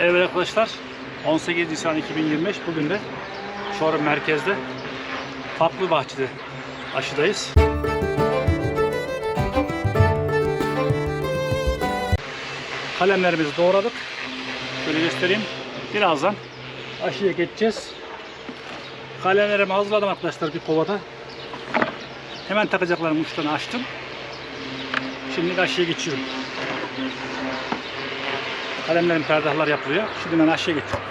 Evet arkadaşlar 18 Nisan 2025 bugün de Çorum merkezde Tatlı Bahçe'de aşıdayız. Kalemlerimizi doğradık. Şöyle göstereyim. Birazdan aşıya geçeceğiz. Kalemlerimi hazırladım arkadaşlar bir kovada. Hemen takacaklarım uçlarını açtım. Şimdi aşıya geçiyorum. Kalemlerin perdahlar yapılıyor. Şimdi ben aşağıya geçiyorum.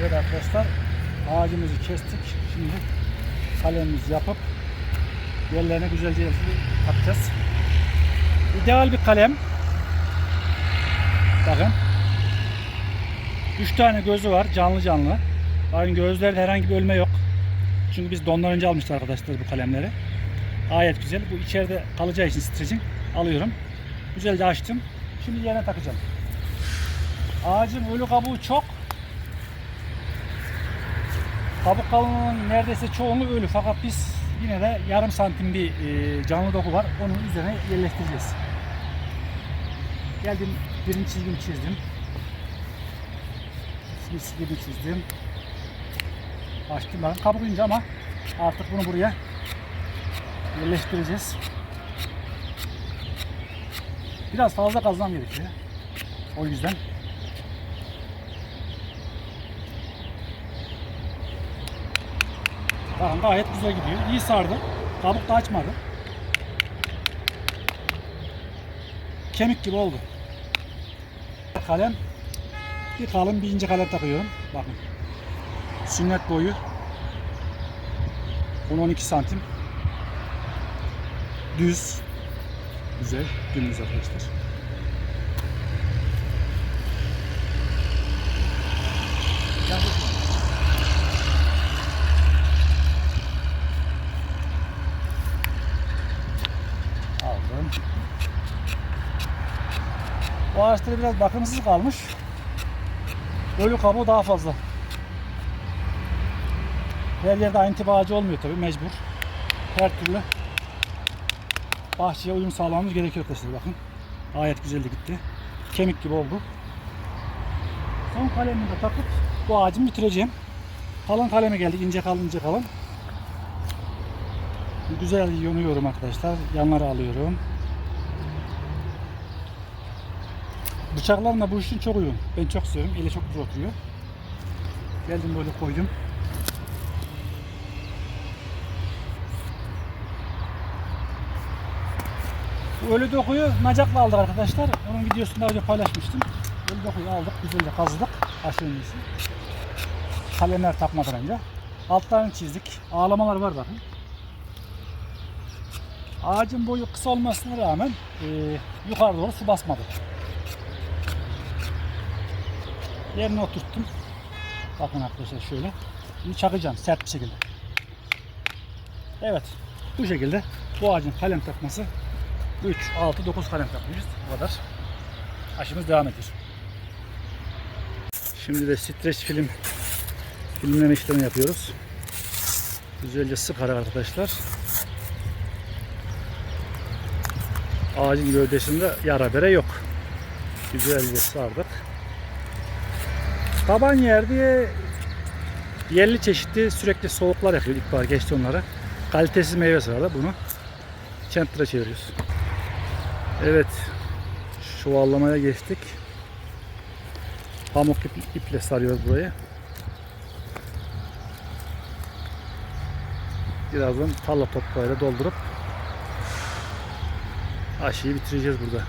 Evet arkadaşlar ağacımızı kestik. Şimdi kalemimizi yapıp yerlerine güzelce takacağız. İdeal bir kalem. Bakın. 3 tane gözü var canlı canlı. Aynı gözlerde herhangi bir ölme yok. Çünkü biz dondan önce almıştık arkadaşlar bu kalemleri. Gayet güzel. Bu içeride kalacağı için stretching alıyorum. Güzelce açtım. Şimdi yerine takacağım. Ağacın ölü kabuğu çok. Kabuk kalınlığının neredeyse çoğunluğu ölü fakat biz yine de yarım santim bir e, canlı doku var. Onun üzerine yerleştireceğiz. Geldim birinci çizgimi çizdim. çizgimi çizdim. Açtım ben. Kabuk ince ama artık bunu buraya yerleştireceğiz. Biraz fazla kazmam gerekiyor. O yüzden Bakın gayet güzel gidiyor. İyi sardı. Kabuk da açmadı. Kemik gibi oldu. Kalem bir kalın bir ince kalem takıyorum. Bakın. Sünnet boyu 10-12 santim. Düz. Güzel. Dümdüz arkadaşlar. Aldım. Bu ağaçları biraz bakımsız kalmış. Ölü kabuğu daha fazla. Her yerde aynı tip ağacı olmuyor tabi mecbur. Her türlü bahçeye uyum sağlamamız gerekiyor arkadaşlar bakın. Gayet güzeldi gitti. Kemik gibi oldu. Son kalemimi de takıp bu ağacımı bitireceğim. Kalın kaleme geldik. ince kalın ince kalın. Güzel yonuyorum arkadaşlar. Yanları alıyorum. Bıçaklarla bu işin çok uyum. Ben çok seviyorum. Eli çok güzel oturuyor. Geldim böyle koydum. Ölü dokuyu nacakla aldık arkadaşlar. Onun videosunu daha önce paylaşmıştım. Ölü dokuyu aldık. Güzelce kazıdık. Aşırı iyisi. Kalemler takmadan önce. Altlarını çizdik. Ağlamalar var bakın. Ağacın boyu kısa olmasına rağmen e, yukarı doğru su basmadı. Yerine oturttum. Bakın arkadaşlar şöyle. Şimdi çakacağım sert bir şekilde. Evet. Bu şekilde bu ağacın kalem takması 3, 6, 9 kalem takmışız. Bu kadar. Aşımız devam ediyor. Şimdi de streç film filmleme işlemi yapıyoruz. Güzelce sıkarak arkadaşlar. Ağacın gövdesinde yara bere yok. Güzelce sardık. Taban yerde yerli çeşitli sürekli soğuklar yapıyor ilkbahar geçti onlara. Kalitesiz meyve sırada bunu çentra çeviriyoruz. Evet. Şuvallamaya geçtik. Pamuk ip, iple sarıyoruz burayı. Birazdan talla toprağıyla doldurup aşıyı bitireceğiz burada.